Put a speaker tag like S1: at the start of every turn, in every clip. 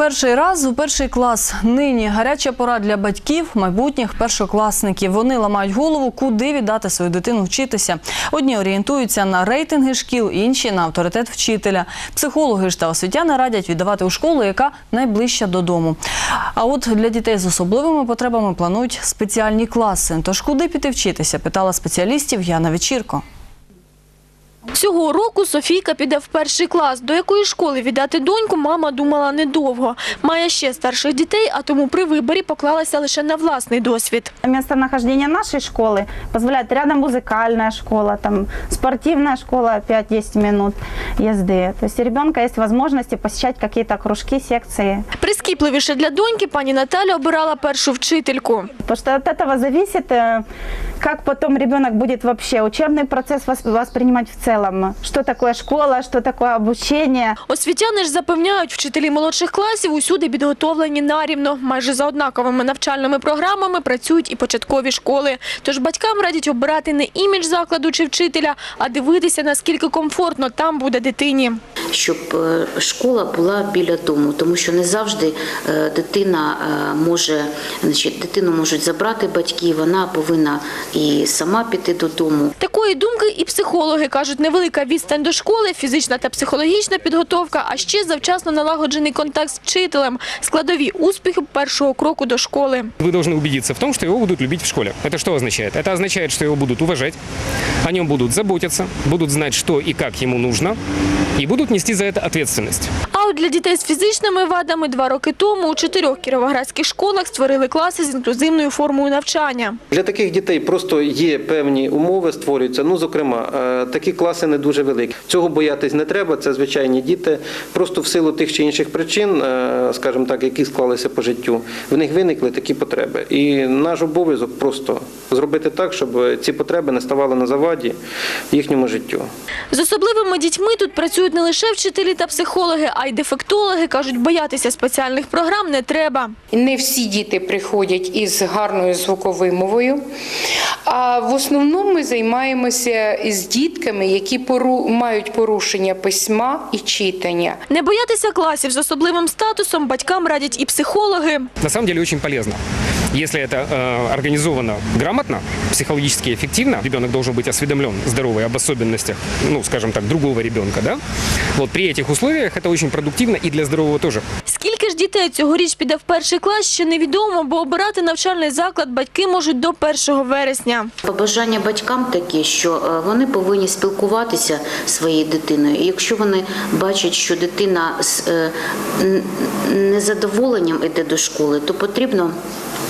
S1: Перший раз у перший клас. Нині гаряча пора для батьків, майбутніх першокласників. Вони ламають голову, куди віддати свою дитину вчитися. Одні орієнтуються на рейтинги шкіл, інші на авторитет вчителя. Психологи ж та освітяни радять віддавати у школу, яка найближча додому. А от для дітей з особливими потребами планують спеціальні класи. Тож куди піти вчитися? Питала спеціалістів Яна Вечірко.
S2: Цього року Софійка піде в перший клас. До якої школи віддати доньку мама думала недовго. Має ще старших дітей, а тому при виборі поклалася лише на власний досвід.
S3: Местонахождение нашей школы позволяет рядом музыкальная школа, там спортивная школа 5-10 минут езды. То есть у ребенка есть возможности посещать какие-то кружки, секции.
S2: Прискіпливіше для доньки пані Наталя обирала першу вчительку.
S3: Потому что от этого зависит, э, как потом ребенок будет вообще учебный процесс вос- воспринимать в целом. Что такое школа, что такое обучение.
S2: Освітяни ж запевняють, вчителі молодших класів усюди підготовлені нарівно. Майже за однаковими навчальними програмами працюють і початкові школи. Тож батькам радять обирати не імідж закладу чи вчителя, а дивитися, наскільки комфортно там буде дитині.
S4: щоб е, школа була біля дому, тому що не завжди е, дитина е, може, значить, дитину можуть забрати батьки, вона повинна і сама піти додому.
S2: Такої думки і психологи кажуть, невелика відстань до школи, фізична та психологічна підготовка, а ще завчасно налагоджений контакт з вчителем, складові успіхи першого кроку до школи.
S5: Вы должны убедиться в том, что его будут любить в школе. Это что означает? Это означает, что его будут уважать, о нем будут заботиться, будут знать, что и как ему нужно, и будут нести за это ответственность.
S2: А для дітей з фізичними вадами два роки тому у чотирьох кіровоградських школах створили класи з інклюзивною формою навчання.
S6: Для таких дітей просто є певні умови, створюються. Ну, зокрема, е, такі класи не дуже великі. Цього боятись не треба. Це звичайні діти. Просто в силу тих чи інших причин, е, скажімо так, які склалися по життю, в них виникли такі потреби. І наш обов'язок просто зробити так, щоб ці потреби не ставали на заваді їхньому життю.
S2: З особливими дітьми тут працюють не лише вчителі та психологи, а й дефектологи. Кажуть, боятися спеціальних програм не треба.
S7: Не всі діти приходять із гарною звуковимовою. А в основному ми займаємося із дітками, які пору- мають порушення письма і читання.
S2: Не боятися класів з особливим статусом батькам радять і психологи.
S5: На самом деле очень полезно. Если это э, организовано грамотно, психологически эффективно, ребенок должен быть осведомлен здоровый об особенностях, ну, скажем так, другого ребенка, да? Вот при этих условиях это очень продуктивно и для здорового тоже.
S2: Скільки ж дітей цьогоріч піде в перший клас, ще невідомо, бо обирати навчальний заклад батьки можуть до 1 вересня.
S4: Побажання батькам такі, що е, вони повинні спілкуватися зі своєю дитиною. І якщо вони бачать, що дитина з е, н- незадоволенням йде до школи, то потрібно.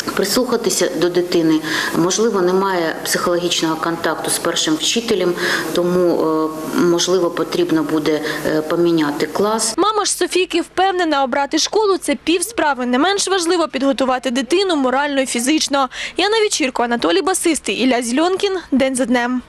S4: Прислухатися до дитини, можливо, немає психологічного контакту з першим вчителем, тому е, можливо потрібно буде е, поміняти клас.
S2: Мама ж Софійки впевнена, обрати школу – це пів справи. Не менш важливо підготувати дитину морально і фізично. Яна вечірку, Анатолій Басистий, Ілля Зільонкін. День за днем.